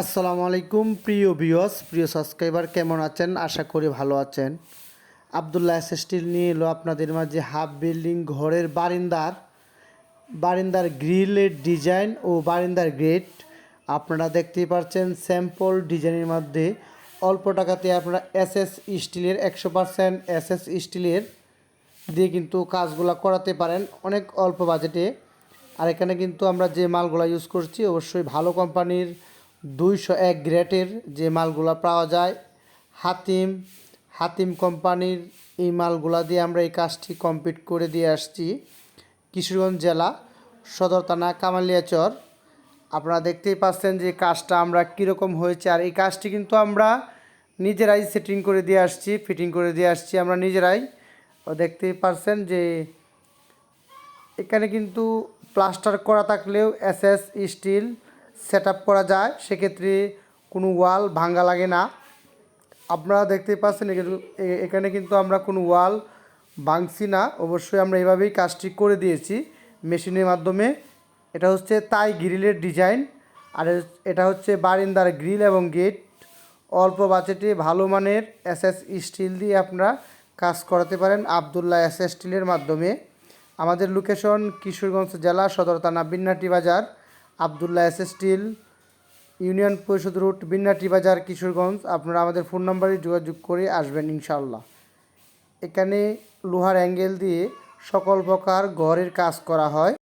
আসসালামু আলাইকুম, প্রিয় ভিউয়ার্স প্রিয় সাবস্ক্রাইবার কেমন আছেন? আশা করি ভালো আছেন। আবদুল্লাহ স্টিল নিয়ে এলো আপনাদের মাঝে হাফ বিল্ডিং ঘরের বারিন্দার বারিন্দার গ্রিলের ডিজাইন ও বারিন্দার গ্রেড আপনারা দেখতেই পাচ্ছেন স্যাম্পল ডিজাইনের মধ্যে অল্প টাকাতে আপনারা এস এস স্টিলের একশো পারসেন্ট এস এস স্টিলের দিয়ে কিন্তু কাজগুলো করাতে পারেন, অনেক অল্প বাজেটে আর এখানে কিন্তু আমরা যে মালগুলো ইউজ করছি, অবশ্যই ভালো কোম্পানির দুইশো এক গ্রেটের যে মালগুলা পাওয়া যায়, হাতিম হাতিম কোম্পানির এই মালগুলা দিয়ে আমরা এই কাজটি কমপ্লিট করে দিয়ে আসছি। কিশোরগঞ্জ জেলা, সদর থানা কামালিয়াচর। আপনারা দেখতেই পাচ্ছেন যে কাজটা আমরা কীরকম হয়েছে, আর এই কাজটি কিন্তু আমরা নিজেরাই সেটিং করে দিয়ে আসছি, ফিটিং করে দিয়ে আসছি আমরা নিজেরাই। ও দেখতেই পারছেন যে এখানে কিন্তু প্লাস্টার করা থাকলেও S S steel set up করা যায়, সেক্ষেত্রে কোনো ওয়াল ভাঙ্গা লাগে না। আপনারা দেখতেই পাচ্ছেন এখানে- কিন্তু আমরা কোনো ওয়াল ভাঙছি না। অবশ্যই আমরা এভাবেই কাজটি করে দিয়েছি মেশিনের মাধ্যমে। এটা হচ্ছে তাই গ্রিলের ডিজাইন। আর এটা হচ্ছে বারিন্দার গ্রিল এবং গেট। অল্প বাজেটে ভালো মানের এস এস স্টিল দিয়ে আপনারা কাজ করাতে পারেন আবদুল্লাহ এস এস স্টিলের মাধ্যমে। আমাদের লোকেশন কিশোরগঞ্জ জেলা সদর থানা বিন্নাটি বাজার। আবদুল্লাহ এস স্টিল, ইউনিয়ন পরিষদ রুট বিন্নাটি বাজার, কিশোরগঞ্জ। আপনারা আমাদের ফোন নাম্বারে যোগাযোগ করে আসবেন ইনশাল্লাহ এখানে লোহার অ্যাঙ্গেল দিয়ে সকল প্রকার ঘরের কাজ করা হয়।